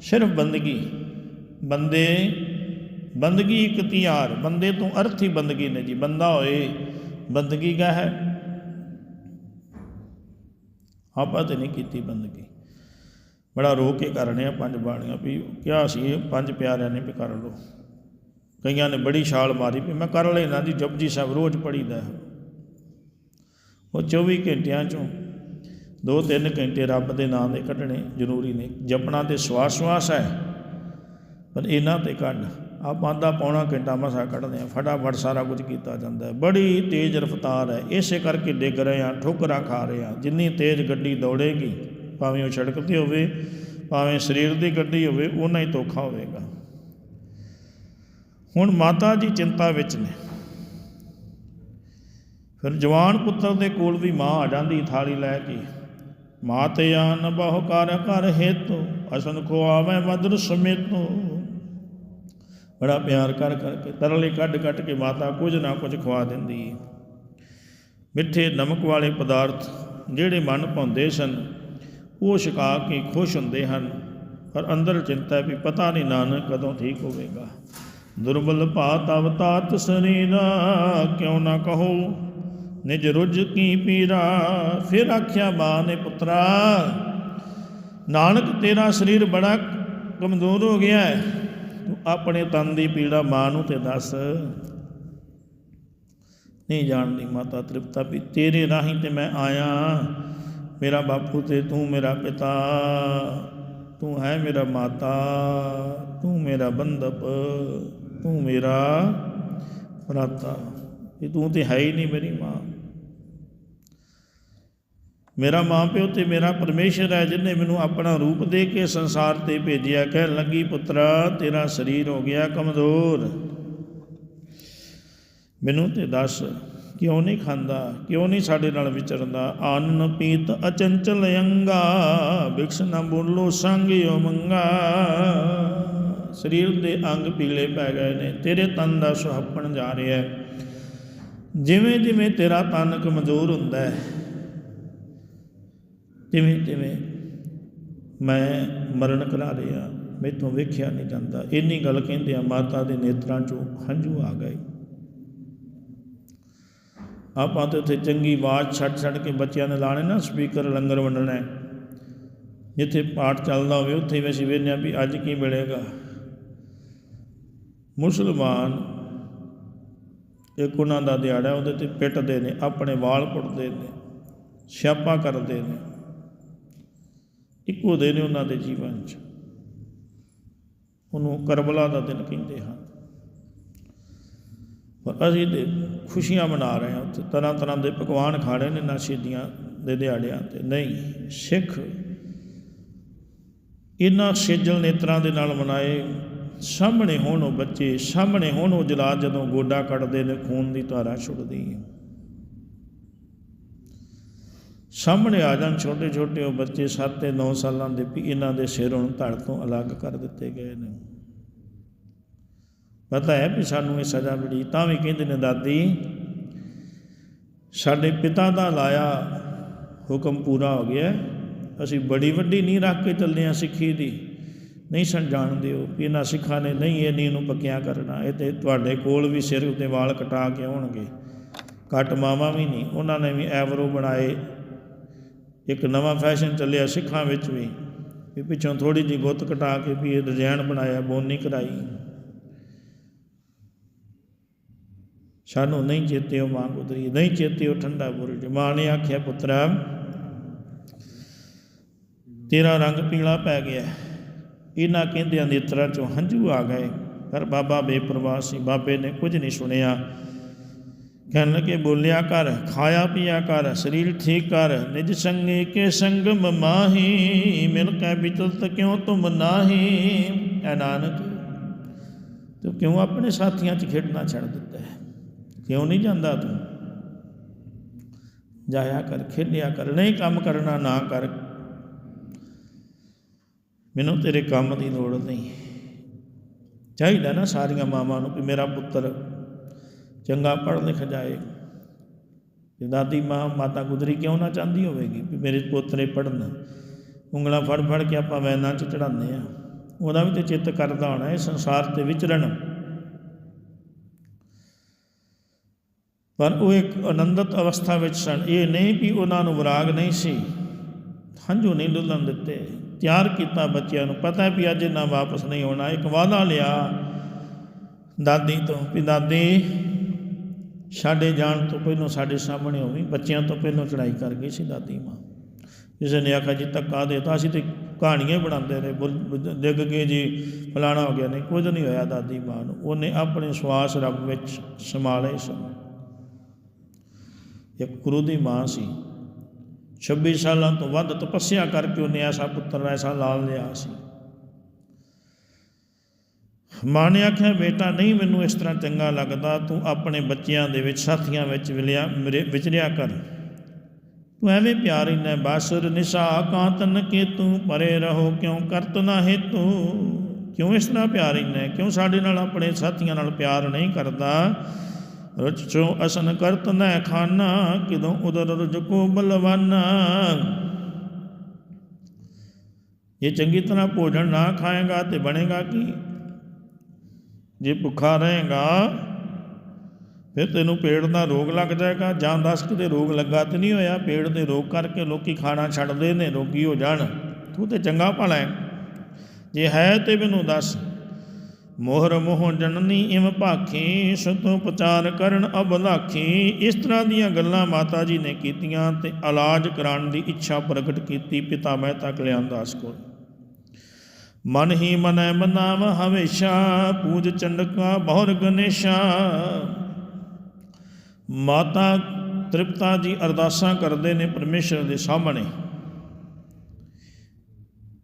ਸਿਰਫ ਬੰਦਗੀ। ਬੰਦੇ ਬੰਦਗੀ ਇੱਕ ਤਿਆਰ, ਬੰਦੇ ਤੋਂ ਅਰਥ ਹੀ ਬੰਦਗੀ ਨੇ ਜੀ, ਬੰਦਾ ਹੋਏ, ਬੰਦਗੀ ਕਾ ਹੈ? ਆਪਾਂ ਤੇ ਨਹੀਂ ਕੀਤੀ ਬੰਦਗੀ। ਬੜਾ ਰੋ ਕੇ ਕਰਨੇ ਆ ਪੰਜ ਬਾਣੀਆਂ ਵੀ ਕਿਹਾ ਸੀ ਇਹ? ਪੰਜ ਪਿਆਰਿਆਂ ਨੇ ਵੀ ਕਰ ਲੋ ਕਈਆਂ ਨੇ ਬੜੀ ਛਾਲ ਮਾਰੀ ਵੀ ਮੈਂ ਕਰ ਲੈਣਾ ਜੀ, ਜਪਜੀ ਸਾਹਿਬ ਰੋਜ਼ ਪੜੀਦਾ ਉਹ 24 ਘੰਟਿਆਂ ਚੋਂ ਦੋ ਤਿੰਨ ਘੰਟੇ ਰੱਬ ਦੇ ਨਾਮ ਦੇ ਕੱਢਣੇ ਜ਼ਰੂਰੀ ਨੇ। ਜਪਣਾ ਤੇ ਸਵਾਸ ਸਵਾਸ ਹੈ, ਪਰ ਇਹਨਾਂ ਤੇ ਕੱਢ ਆਪਾਂ ਦਾ ਪੌਣਾ ਘੰਟਾ ਮਸਾ ਕੱਢਦੇ ਆ ਫਟਾਫਟ ਸਾਰਾ ਕੁਝ ਕੀਤਾ ਜਾਂਦਾ ਬੜੀ ਤੇਜ਼ ਰਫ਼ਤਾਰ ਹੈ, ਇਸੇ ਕਰਕੇ ਡਿੱਗ ਰਹੇ ਆ ਠੋਕਰਾਂ ਖਾ ਰਹੇ ਆ ਜਿੰਨੀ ਤੇਜ਼ ਗੱਡੀ ਦੌੜੇਗੀ, ਭਾਵੇਂ ਉਹ ਸੜਕ ਤੇ ਹੋਵੇ, ਭਾਵੇਂ ਸਰੀਰ ਦੀ ਗੱਡੀ ਹੋਵੇ ਉਹਨਾਂ ਹੀ ਧੋਖਾ ਹੋਵੇਗਾ। ਹੁਣ ਮਾਤਾ ਜੀ ਚਿੰਤਾ ਵਿੱਚ ਨੇ। ਫਿਰ ਜਵਾਨ ਪੁੱਤਰ ਦੇ ਕੋਲ ਵੀ ਮਾਂ ਆ ਜਾਂਦੀ ਥਾਲੀ ਲੈ ਕੇ। ਮਾਤੇ ਆਨ ਬਹੁ ਕਰ ਕਰ ਹੇਤੋ, ਅਸਨ ਕੋ ਆਵੇ ਮਦਰ ਸਮੇਤੋ। ਬੜਾ ਪਿਆਰ ਕਰ ਕਰਕੇ ਤਰਲੇ ਕੱਢ ਕੱਢ ਕੇ ਮਾਤਾ ਕੁਝ ਨਾ ਕੁਝ ਖਵਾ ਦਿੰਦੀ ਹੈ ਮਿੱਠੇ ਨਮਕ ਵਾਲੇ ਪਦਾਰਥ ਜਿਹੜੇ ਮਨ ਪਾਉਂਦੇ ਸਨ, ਉਹ ਛਕਾ ਕੇ ਖੁਸ਼ ਹੁੰਦੇ ਹਨ। ਪਰ ਅੰਦਰ ਚਿੰਤਾ ਵੀ ਪਤਾ ਨਹੀਂ ਨਾਨਕ ਕਦੋਂ ਠੀਕ ਹੋਵੇਗਾ। ਦੁਰਬਲ ਭਾਤ ਅਵਤਾਤ ਸਰੀਰਾ ਕਿਉਂ ਨਾ ਕਹੋ, ਨਿਜ ਰੁਜ ਕੀ ਪੀਰਾ, ਫਿਰ ਆਖਿਆ ਮਾਂ ਨੇ ਪੁੱਤਰਾ, ਨਾਨਕ ਤੇਰਾ ਸਰੀਰ ਬੜਾ ਕਮਜ਼ੋਰ ਹੋ ਗਿਆ ਹੈ। ਆਪਣੇ ਤਨ ਦੀ ਪੀੜਾ ਮਾਂ ਨੂੰ ਤੇ ਦੱਸ। ਨਹੀਂ ਜਾਣਦੀ ਮਾਤਾ ਤ੍ਰਿਪਤਾ ਵੀ ਤੇਰੇ ਰਾਹੀਂ ਤੇ ਮੈਂ ਆਇਆ। ਮੇਰਾ ਬਾਪੂ ਤੇ ਤੂੰ ਮੇਰਾ ਪਿਤਾ। ਤੂੰ ਹੈ ਮੇਰਾ ਮਾਤਾ। ਤੂੰ ਮੇਰਾ ਬੰਦਪ ਤੂੰ ਮੇਰਾ ਭਰਾਤਾ ਇਹ ਤੂੰ ਤੇ ਹੈ ਹੀ ਨਹੀਂ ਮੇਰੀ ਮਾਂ। ਮੇਰਾ ਮਾਂ ਪਿਓ ਤੇ ਮੇਰਾ ਪਰਮੇਸ਼ਰ ਹੈ, ਜਿਨੇ ਮੈਨੂੰ ਆਪਣਾ ਰੂਪ ਦੇ ਕੇ ਸੰਸਾਰ ਤੇ ਭੇਜਿਆ। ਕਹਿਣ ਲੱਗੀ, ਪੁੱਤਰਾ, ਤੇਰਾ ਸਰੀਰ ਹੋ ਗਿਆ ਕਮਜ਼ੋਰ। ਮੈਨੂੰ ਤੇ ਦੱਸ, ਕਿਉਂ ਨਹੀਂ ਖਾਂਦਾ, ਕਿਉਂ ਨਹੀਂ ਸਾਡੇ ਨਾਲ ਵਿਚਰਦਾ? ਅੰਨ ਪੀਤ ਅਚੰਚਲ ਅੰਗਾ, ਬਿਕਸ ਨਾ ਬੋਲੋ ਸੰਗਿਓ ਮੰਗਾ ਸਰੀਰ ਦੇ ਅੰਗ ਪੀਲੇ ਪੈ ਗਏ ਨੇ, ਤੇਰੇ ਤਨ ਦਾ ਸੁਹੱਪਣ ਜਾ ਰਿਹਾ ਹੈ। ਜਿਵੇਂ ਜਿਵੇਂ ਤੇਰਾ ਤਨ ਕਮਜ਼ੋਰ ਹੁੰਦਾ ਹੈ ਤਿਵੇਂ ਤਿਵੇਂ ਮੈਂ ਮਰਨ ਕਰਾ ਰਿਹਾ, ਮੈਥੋਂ ਵੇਖਿਆ ਨਹੀਂ ਜਾਂਦਾ। ਇੰਨੀ ਗੱਲ ਕਹਿੰਦੇ ਆ ਮਾਤਾ ਦੇ ਨੇਤਰਾਂ 'ਚੋਂ ਹੰਝੂ ਆ ਗਏ। ਆਪਾਂ ਤੇ ਉੱਥੇ ਚੰਗੀ ਆਵਾਜ਼ ਛੱਡ ਛੱਡ ਕੇ ਬੱਚਿਆਂ ਨੇ ਲਾਣੇ ਨਾ, ਸਪੀਕਰ ਲੰਗਰ ਵੰਡਣਾ ਜਿੱਥੇ ਪਾਠ ਚੱਲਦਾ ਹੋਵੇ, ਉੱਥੇ ਵੀ ਅਸੀਂ ਵੇਖਦੇ ਹਾਂ ਵੀ ਅੱਜ ਕੀ ਮਿਲੇਗਾ। ਮੁਸਲਮਾਨ ਇੱਕ ਉਹਨਾਂ ਦਾ ਦਿਹਾੜਾ, ਉਹਦੇ ਤੇ ਪਿੱਟਦੇ ਨੇ, ਆਪਣੇ ਵਾਲ ਪੁੱਟਦੇ ਨੇ, ਸਿਆਪਾ ਕਰਦੇ ਨੇ। ਇੱਕੋ ਦਿਨ ਉਹਨਾਂ ਦੇ ਜੀਵਨ 'ਚ। ਉਹਨੂੰ ਕਰਬਲਾ ਦਾ ਦਿਨ ਕਹਿੰਦੇ ਹਨ। ਪਰ ਅਸੀਂ ਤੇ ਖੁਸ਼ੀਆਂ ਮਨਾ ਰਹੇ ਹਾਂ ਉੱਥੇ। ਤਰ੍ਹਾਂ ਤਰ੍ਹਾਂ ਦੇ ਪਕਵਾਨ ਖਾ ਰਹੇ ਨੇ ਨਸ਼ੀਦੀਆਂ ਦੇ ਦਿਹਾੜਿਆਂ ਤੇ। ਨਹੀਂ, ਸਿੱਖ ਇਹਨਾਂ ਸੇਜਲ ਨੇਤਰਾਂ ਦੇ ਨਾਲ ਮਨਾਏ। ਸਾਹਮਣੇ ਹੋਣ ਉਹ ਬੱਚੇ, ਸਾਹਮਣੇ ਹੋਣ ਉਹ ਜਲਾਦ ਜਦੋਂ ਗੋਡਾ ਕੱਢਦੇ ਨੇ, ਖੂਨ ਦੀ ਧਾਰਾ ਛੁੱਟਦੀ ਹੈ। ਸਾਹਮਣੇ ਆ ਜਾਣ ਛੋਟੇ ਛੋਟੇ ਉਹ ਬੱਚੇ 7 ਤੇ 9 ਸਾਲਾਂ ਦੇ ਵੀ ਇਹਨਾਂ ਦੇ ਸਿਰ ਹੁਣ ਧੜ ਤੋਂ ਅਲੱਗ ਕਰ ਦਿੱਤੇ ਗਏ ਨੇ। ਪਤਾ ਹੈ ਵੀ ਸਾਨੂੰ ਇਹ ਸਜ਼ਾ ਮਿਲੀ, ਤਾਂ ਵੀ ਕਹਿੰਦੇ ਨੇ, ਦਾਦੀ, ਸਾਡੇ ਪਿਤਾ ਦਾ ਲਾਇਆ ਹੁਕਮ ਪੂਰਾ ਹੋ ਗਿਆ। ਅਸੀਂ ਬੜੀ ਵੱਡੀ ਨਹੀਂ ਰੱਖ ਕੇ ਚੱਲਦੇ ਹਾਂ ਸਿੱਖੀ ਦੀ। ਨਹੀਂ ਸਨ ਜਾਣਦੇ ਹੋ ਵੀ ਇਹਨਾਂ ਸਿੱਖਾਂ ਨੇ ਨਹੀਂ ਇਹ ਨੀ ਨੂੰ ਪੱਕਿਆ ਕਰਨਾ। ਇਹ ਤੇ ਤੁਹਾਡੇ ਕੋਲ ਵੀ ਸਿਰ ਉੱਤੇ ਵਾਲ ਕਟਾ ਕੇ ਆਉਣਗੇ। ਕੱਟ ਮਾਵਾ ਵੀ ਨਹੀਂ, ਉਹਨਾਂ ਨੇ ਵੀ ਐਵਰੋ ਬਣਾਏ ਇੱਕ ਨਵਾਂ ਫੈਸ਼ਨ ਚੱਲਿਆ ਸਿੱਖਾਂ ਵਿੱਚ ਵੀ ਵੀ ਪਿੱਛੋਂ ਥੋੜੀ ਜਿਹੀ ਗੁੱਤ ਕਟਾ ਕੇ ਵੀ ਇਹ ਡਿਜ਼ਾਈਨ ਬਣਾਇਆ, ਬੋਨੀ ਕਰਾਈ। ਸਾਨੂੰ ਨਹੀਂ ਚੇਤੇ ਉਹ ਮਾਂ ਗੁਦਰੀ, ਨਹੀਂ ਚੇਤੇ ਉਹ ਠੰਡਾ ਬੁਰਜ। ਮਾਂ ਨੇ ਆਖਿਆ, ਪੁੱਤਰਾ, ਤੇਰਾ ਰੰਗ ਪੀਲਾ ਪੈ ਗਿਆ। ਇਹਨਾਂ ਕਹਿੰਦਿਆਂ ਨੇਤਰਾਂ ਚੋਂ ਹੰਝੂ ਆ ਗਏ। ਪਰ ਬਾਬਾ ਬੇਪਰਵਾਹ ਸੀ, ਬਾਬੇ ਨੇ ਕੁਝ ਨਹੀਂ ਸੁਣਿਆ। ਕਹਿਣ ਲੱਗੇ, ਬੋਲਿਆ ਕਰ, ਖਾਇਆ ਪੀਆ ਕਰ, ਸਰੀਰ ਠੀਕ ਕਰ, ਨਿਜ ਸੰਗੇ ਕੇ ਸੰਗਮ ਮਾਹੀ, ਮਿਲ ਕੇ ਬਿਚਲਤ ਕਿਉਂ ਤੁਮ ਨਾਹੀ? ਐ ਨਾਨਕ, ਤੂੰ ਕਿਉਂ ਆਪਣੇ ਸਾਥੀਆਂ 'ਚ ਖੇਡਣਾ ਛੱਡ ਦਿੱਤਾ ਹੈ? ਕਿਉਂ ਨਹੀਂ ਜਾਂਦਾ ਤੂੰ? ਜਾਇਆ ਕਰ, ਖੇਡਿਆ ਕਰ, ਨਹੀਂ ਕੰਮ ਕਰਨਾ ਨਾ ਕਰ। ਮੈਨੂੰ ਤੇਰੇ ਕੰਮ ਦੀ ਲੋੜ ਨਹੀਂ। ਚਾਹੀਦਾ ਨਾ ਸਾਰੀਆਂ ਮਾਵਾਂ ਨੂੰ ਕਿ ਮੇਰਾ ਪੁੱਤਰ ਚੰਗਾ ਪੜ੍ਹ ਲਿਖ ਜਾਏ। ਦਾਦੀ ਮਾਂ ਮਾਤਾ ਗੁਜਰੀ ਕਿਉਂ ਨਾ ਚਾਹੁੰਦੀ ਹੋਵੇਗੀ ਵੀ ਮੇਰੇ ਪੋਤਰੇ ਪੜ੍ਹਨ? ਉਂਗਲਾਂ ਫੜ ਫੜ ਕੇ ਆਪਾਂ ਵੈਨਾਂ 'ਚ ਚੜਾਉਂਦੇ ਆ ਉਹਦਾ ਵੀ ਤੇ ਚਿੱਤ ਕਰਦਾ ਹੋਣਾ, ਇਹ ਸੰਸਾਰ ਤੇ ਵਿਚਰਨ। ਪਰ ਉਹ ਇੱਕ ਆਨੰਦਤ ਅਵਸਥਾ ਵਿੱਚ ਸਨ। ਇਹ ਨਹੀਂ ਵੀ ਉਹਨਾਂ ਨੂੰ ਵਿਰਾਗ ਨਹੀਂ ਸੀ। ਹੰਝੂ ਨਹੀਂ ਡੁੱਲਣ ਦਿੱਤੇ। ਤਿਆਰ ਕੀਤਾ ਬੱਚਿਆਂ ਨੂੰ। ਪਤਾ ਹੈ ਵੀ ਅੱਜ ਨਾ ਵਾਪਸ ਨਹੀਂ ਆਉਣਾ ਇੱਕ ਵਾਅਦਾ ਲਿਆ ਦਾਦੀ ਤੋਂ ਵੀ, ਦਾਦੀ ਸਾਡੇ ਜਾਣ ਤੋਂ ਪਹਿਲਾਂ ਸਾਡੇ ਸਾਹਮਣੇ ਹੋਵੀ, ਬੱਚਿਆਂ ਤੋਂ ਪਹਿਲਾਂ ਚੜਾਈ ਕਰ ਗਈ ਸੀ ਦਾਦੀ ਮਾਂ। ਕਿਸੇ ਨੇ ਆਖਿਆ ਜੀ ਧੱਕਾ ਦੇਤਾ, ਅਸੀਂ ਤੇ ਕਹਾਣੀਆਂ ਬਣਾਉਂਦੇ ਰਹੇ, ਬੁਲ- ਡਿੱਗ ਗਏ ਜੀ, ਫਲਾਣਾ ਹੋ ਗਿਆ, ਨਹੀਂ ਕੁਝ ਨਹੀਂ ਹੋਇਆ ਦਾਦੀ ਮਾਂ ਨੂੰ। ਉਹਨੇ ਆਪਣੇ ਸਵਾਸ ਰੱਬ ਵਿੱਚ ਸੰਭਾਲੇ ਸਨ। ਇੱਕ ਗੁਰੂ ਦੀ ਮਾਂ ਸੀ। 26 ਸਾਲਾਂ ਤੋਂ ਵੱਧ ਤਪੱਸਿਆ ਕਰਕੇ ਉਹਨੇ ਐਸਾ ਪੁੱਤਰ, ਐਸਾ ਲਾਲ ਲਿਆ ਸੀ। ਮਾਂ ਨੇ ਆਖਿਆ, ਬੇਟਾ, ਨਹੀਂ, ਮੈਨੂੰ ਇਸ ਤਰ੍ਹਾਂ ਚੰਗਾ ਲੱਗਦਾ, ਤੂੰ ਆਪਣੇ ਬੱਚਿਆਂ ਦੇ ਵਿੱਚ, ਸਾਥੀਆਂ ਵਿੱਚ ਵਿਲਿਆ, ਮੇਰੇ ਵਿਚਰਿਆ ਕਰ। ਤੂੰ ਐਵੇਂ ਪਿਆਰੀ ਨੇ ਬਾਸੁਰ ਨਿਸ਼ਾ ਕਾਂਤਨ ਕੇ ਤੂੰ ਪਰੇ ਰਹੋ, ਕਿਉਂ ਕਰਤ ਨਾ ਹੇਤੂ? ਕਿਉਂ ਇਸ ਤਰ੍ਹਾਂ ਪਿਆਰੀ ਨੇ ਕਿਉਂ ਸਾਡੇ ਨਾਲ ਆਪਣੇ ਸਾਥੀਆਂ ਨਾਲ ਪਿਆਰ ਨਹੀਂ ਕਰਦਾ? ਰਚੋ ਅਸਨ ਕਰਤ ਨਾ ਖਾਨਾ, ਕਿਦੋਂ ਉਦਰ ਰਜ ਕੋ ਬਲਵਾਨਾ। ਇਹ ਚੰਗੀ ਤਰ੍ਹਾਂ ਭੋਜਨ ਨਾ ਖਾਏਗਾ ਤੇ ਬਣੇਗਾ ਕੀ? ਜੇ ਭੁੱਖਾ ਰਹੇਗਾ, ਫਿਰ ਤੈਨੂੰ ਪੇਟ ਦਾ ਰੋਗ ਲੱਗ ਜਾਏਗਾ। ਜਾਂ ਦੱਸ ਕਿਤੇ ਰੋਗ ਲੱਗਾ ਤੇ ਨਹੀਂ ਹੋਇਆ ਪੇਟ ਦੇ ਰੋਗ ਕਰਕੇ ਲੋਕੀ ਖਾਣਾ ਛੱਡਦੇ ਨੇ, ਰੋਗੀ ਹੋ ਜਾਣ। ਤੂੰ ਤੇ ਚੰਗਾ ਭਲਾ ਹੈ। ਜੇ ਹੈ ਤੇ ਮੈਨੂੰ ਦੱਸ। ਮੋਹਰ ਮੋਹ ਜਨਨੀ ਇਮ ਭਾਖੀ, ਸਤੋ ਪਚਾਰ ਕਰਨ ਅਬਲਾਖੀ ਇਸ ਤਰ੍ਹਾਂ ਦੀਆਂ ਗੱਲਾਂ ਮਾਤਾ ਜੀ ਨੇ ਕੀਤੀਆਂ ਤੇ ਇਲਾਜ ਕਰਾਉਣ ਦੀ ਇੱਛਾ ਪ੍ਰਗਟ ਕੀਤੀ, ਪਿਤਾ ਮਹਿਤਾ ਕਲਿਆਣਦਾਸ ਕੋਲ ਮਨ ਹੀ ਮਨੈ ਮਨਾਵ ਹਮੇਸ਼ਾ, ਪੂਜ ਚੰਡਕਾ ਬਹੁਰ ਗਣੇਸ਼ਾ ਮਾਤਾ ਤ੍ਰਿਪਤਾ ਜੀ ਅਰਦਾਸਾਂ ਕਰਦੇ ਨੇ ਪਰਮੇਸ਼ਰ ਦੇ ਸਾਹਮਣੇ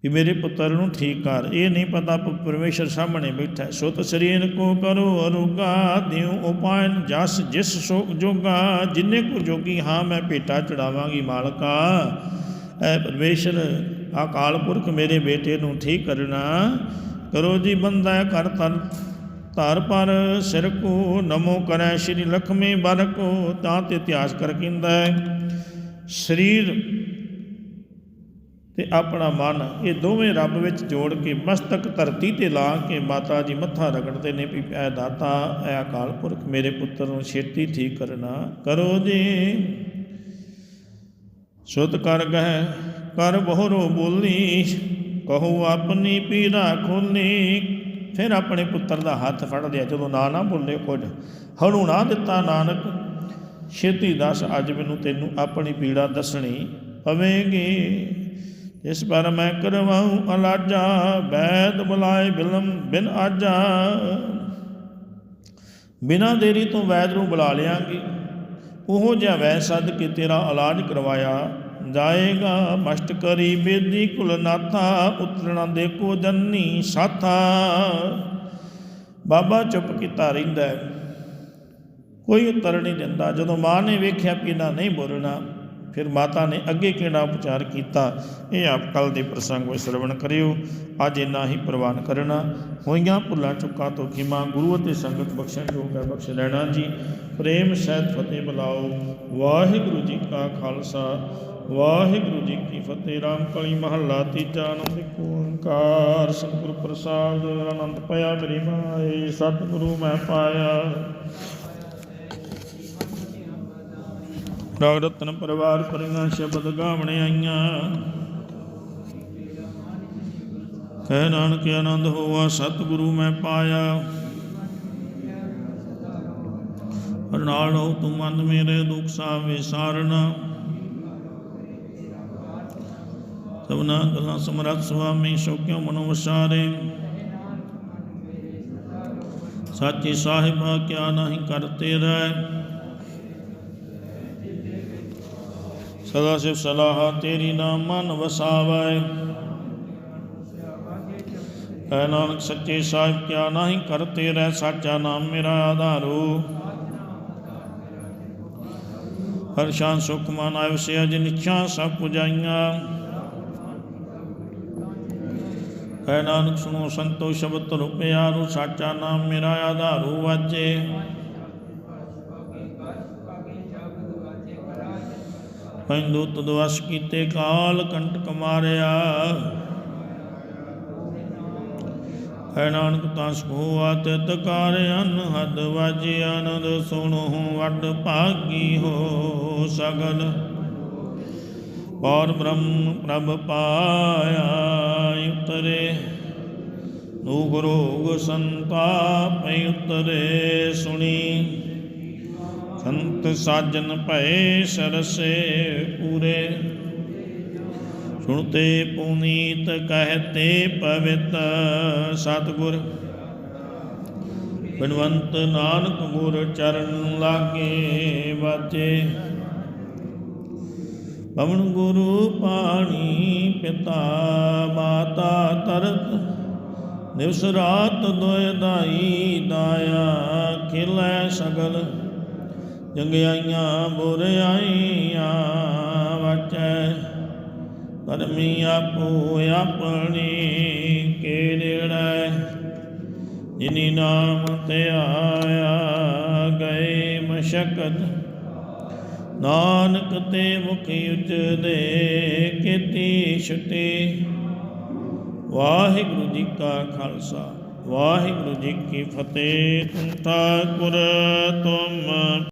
ਕਿ ਮੇਰੇ ਪੁੱਤਰ ਨੂੰ ਠੀਕ ਕਰ। ਇਹ ਨਹੀਂ ਪਤਾ ਪ- ਪਰਮੇਸ਼ਰ ਸਾਹਮਣੇ ਬੈਠਾ ਹੈ। ਸੁਤ ਸਰੀਰ ਕੋ ਕਰੋ ਅਰੁਗਾ, ਦਿਉ ਉਪਾਇਨ ਜਸ ਜਿਸ ਸੋ ਜੋਗਾ। ਜਿੰਨੇ ਕੋ ਜੋਗੀ ਹਾਂ, ਮੈਂ ਭੇਟਾ ਚੜਾਵਾਂਗੀ ਮਾਲਕਾ। ਐ ਪਰਮੇਸ਼ਰ ਅਕਾਲ ਪੁਰਖ ਮੇਰੇ ਬੇਟੇ ਨੂੰ ਠੀਕ ਕਰਨਾ। ਕਰੋ ਜੀ ਬੰਦਾ ਕਰ ਤਨ ਧਰ ਪਰ ਸਿਰ ਕੋ, ਨਮੋ ਕਰੈ ਸ਼੍ਰੀ ਲਖਮੀ ਬਰ ਕੋ, ਤਾਂ ਤੇ ਇਤਿਹਾਸ ਕਰ ਕਹਿੰਦਾ ਸਰੀਰ ਤੇ ਆਪਣਾ ਮਨ, ਇਹ ਦੋਵੇਂ ਰੱਬ ਵਿੱਚ ਜੋੜ ਕੇ ਮਸਤਕ ਧਰਤੀ ਤੇ ਲਾ ਕੇ ਮਾਤਾ ਜੀ ਮੱਥਾ ਰਗੜਦੇ ਨੇ ਵੀ ਐ ਦਾਤਾ। ਐ ਅਕਾਲ ਪੁਰਖ ਮੇਰੇ ਪੁੱਤਰ ਨੂੰ ਛੇਤੀ ਠੀਕ ਕਰਨਾ। ਕਰੋ ਜੀ। ਸੁਤ ਕਰ ਗਹਿ ਕਰ ਬਹੁਰੋ ਬੋਲੀ ਕਹੋ ਆਪਣੀ ਪੀੜਾ ਖੋਲੀ। ਫਿਰ ਆਪਣੇ ਪੁੱਤਰ ਦਾ ਹੱਥ ਫੜ ਲਿਆ, ਜਦੋਂ ਨਾ ਨਾ ਬੋਲੇ ਕੁਝ, ਹਣੂ ਨਾ ਦਿੱਤਾ ਨਾਨਕ। ਛੇਤੀ ਦੱਸ, ਅੱਜ ਮੈਨੂੰ ਤੈਨੂੰ ਆਪਣੀ ਪੀੜਾ ਦੱਸਣੀ ਪਵੇਗੀ। ਇਸ ਪਰ ਮੈਂ ਕਰਵਾਉ ਅਲਾਜਾ, ਬੈਦ ਬੁਲਾਏ ਬਿਲਮ ਬਿਨ ਆਜਾ। ਬਿਨਾਂ ਦੇਰੀ ਤੋਂ ਵੈਦ ਨੂੰ ਬੁਲਾ ਲਿਆਂਗੇ। ਉਹ ਜਿਹਾ ਵੈਦ ਸੱਦ ਕੇ ਤੇਰਾ ਇਲਾਜ ਕਰਵਾਇਆ। ਜਾਏਗਾ, ਮਸ਼ਟ ਕਰੀ ਬੇਦੀ ਕੁਲਨਾਥਾ ਉਤਰਣਾ ਦੇਖੋ ਜੰਨੀ ਸਾਥਾ। ਬਾਬਾ ਚੁੱਪ ਕੀਤਾ ਰਹਿੰਦਾ ਹੈ। ਕੋਈ ਉੱਤਰ ਨਹੀਂ ਦਿੰਦਾ। ਜਦੋਂ ਮਾਂ ਨੇ ਵੇਖਿਆ ਵੀ ਇਹਨਾਂ ਨਹੀਂ ਬੋਲਣਾ, ਫਿਰ ਮਾਤਾ ਨੇ ਅੱਗੇ ਕਿਹੜਾ ਉਪਚਾਰ ਕੀਤਾ? ਇਹ ਆਪ ਕੱਲ ਦੇ ਪ੍ਰਸੰਗ ਵਿੱਚ ਸ਼ਰਵਣ ਕਰਿਓ। ਅੱਜ ਇੰਨਾ ਹੀ ਪ੍ਰਵਾਨ ਕਰਨਾ। ਹੋਈਆਂ ਭੁੱਲਾਂ ਚੁੱਕਾਂ ਤੋਂ ਖਿਮਾ। ਗੁਰੂ ਅਤੇ ਸੰਗਤ ਬਖਸ਼ਣ ਯੋਗ ਹੈ, ਬਖਸ਼ ਲੈਣਾ ਜੀ। ਪ੍ਰੇਮ ਸਹਿਤ ਫਤਿਹ ਬੁਲਾਓ। ਵਾਹਿਗੁਰੂ ਜੀ ਕਾ ਖਾਲਸਾ। ਵਾਹਿਗੁਰੂ ਜੀ ਕੀ ਫਤਿਹ ਰਾਮ ਕਲੀ ਮਹੱਲਾ, ਤੀਜਾ ਆਨੰਦ, ਇੱਕ ਓੰਕਾਰ, ਸਤਿਗੁਰ ਪ੍ਰਸਾਦ, ਆਨੰਦ ਪਿਆ ਮੇਰੀ ਮਾਏ, ਸਤਿਗੁਰੂ ਮੈਂ ਪਾਇਆ। ਰਾਗ ਰਤਨ ਪਰਿਵਾਰ ਪਰੀਆਂ ਸ਼ਬਦ ਗਾਵਣੇ ਆਈਆਂ। ਕਹਿ ਨਾਨਕ, ਆਨੰਦ ਹੋਆ, ਸਤਿਗੁਰੂ ਮੈਂ ਪਾਇਆ। ਹਰਨਾਲ ਤੂੰ ਮਨ ਮੇਰੇ, ਦੁਖ ਸਾ ਵਿਸਾਰਨਾ ਸਭਨਾ ਗੱਲਾਂ ਸਮਰੱਥ ਸੁਆਮੀ ਸੋ ਕਿਉ ਮਨੋ ਵਸਾਰੇ ਸਾਚੀ ਸਾਹਿਬਾ ਕਿਆ ਨਹੀਂ ਕਰਤੇ ਰਹਿ। ਸਦਾ ਸਿਵ ਸਲਾਹ ਤੇਰੀ ਨਾਮ ਮਨ ਵਸਾਵੈ। ਐ ਨਾਨਕ ਸੱਚੇ ਸਾਹਿਬ ਕਿਆ ਨਹੀਂ ਕਰਤੇ ਰਹਿ, ਸਾਚਾ ਨਾਮ ਮੇਰਾ ਆਧਾਰੂ। ਹਰ ਸ਼ਾਨ ਸੁਖ ਮਨ ਆਇ ਵਸਿਆ ਅਜ ਨਿਛਾਂ ਸਭ ਪੁਜਾਈਆਂ। ਹੈ ਨਾਨਕ ਸੁਣੋ ਸੰਤੋ ਸ਼ਬਦ ਰੁਪਿਆ ਰੂ ਸਾਚਾ ਨਾਮ ਮੇਰਾ ਆਧਾਰੂ ਵਾਜੇ ਪੈਂਦੂ ਤਦਵਸ ਕੀਤੇ ਕਾਲ ਕੰਟਕ ਮਾਰਿਆ। ਹੈ ਨਾਨਕ ਤਾਂ ਸਕੋ ਆਤਿਤ ਕਰ, ਅਨਹਦ ਵਜ, ਆਨੰਦ ਸੁਣੋ, ਵੱਡ ਭਾਗੀ ਹੋ ਸਗਲ। ਪੌਰ ਬ੍ਰਹਮ ਪ੍ਰਭ ਪਾਇਆ। ਉਤਰੇ ਨੂ ਦੁਖ ਰੋਗ ਪਈ ਉਤਰੇ ਸੁਣੀ ਸੰਤ ਸਾਜਨ ਭਏ ਸਰਸੇ ਪੂਰੇ ਸੁਣਤੇ ਪੁਨੀਤ ਕਹਤੇ ਪਵਿੱਤ ਸਤਗੁਰ ਬਿਨਵੰਤ ਨਾਨਕ ਗੁਰ ਚਰਨ ਲਾਗੇ ਵਾਜੇ ਪਵਨ ਗੁਰੂ ਪਾਣੀ ਪਿਤਾ, ਮਾਤਾ ਤਰਤ। ਦਿਵਸ ਰਾਤ ਦੋਇ ਦਾਈ ਦਾਇਆ ਖਿਲੈ ਸਗਲ। ਜੰਗਿਆਈਆਂ ਬੁਰਿਆਈਆਂ ਵਚੈ। ਧਰਮੀ ਆਪੋ ਆਪਣੀ ਕਿਹੜੈ ਜਿਨੀ ਨਾਮ ਤੇ ਆਇਆ ਗਏ ਮਸ਼ਕਤ। ਨਾਨਕ ਤੇ ਮੁਖ ਉਜਦੇ ਕੀਤੀ ਛੁਟੀ। ਵਾਹਿਗੁਰੂ ਜੀ ਕਾ ਖਾਲਸਾ, ਵਾਹਿਗੁਰੂ ਜੀ ਕੀ ਫਤਿਹ। ਤੁਮ ਠਾਕੁਰ ਤੁਮ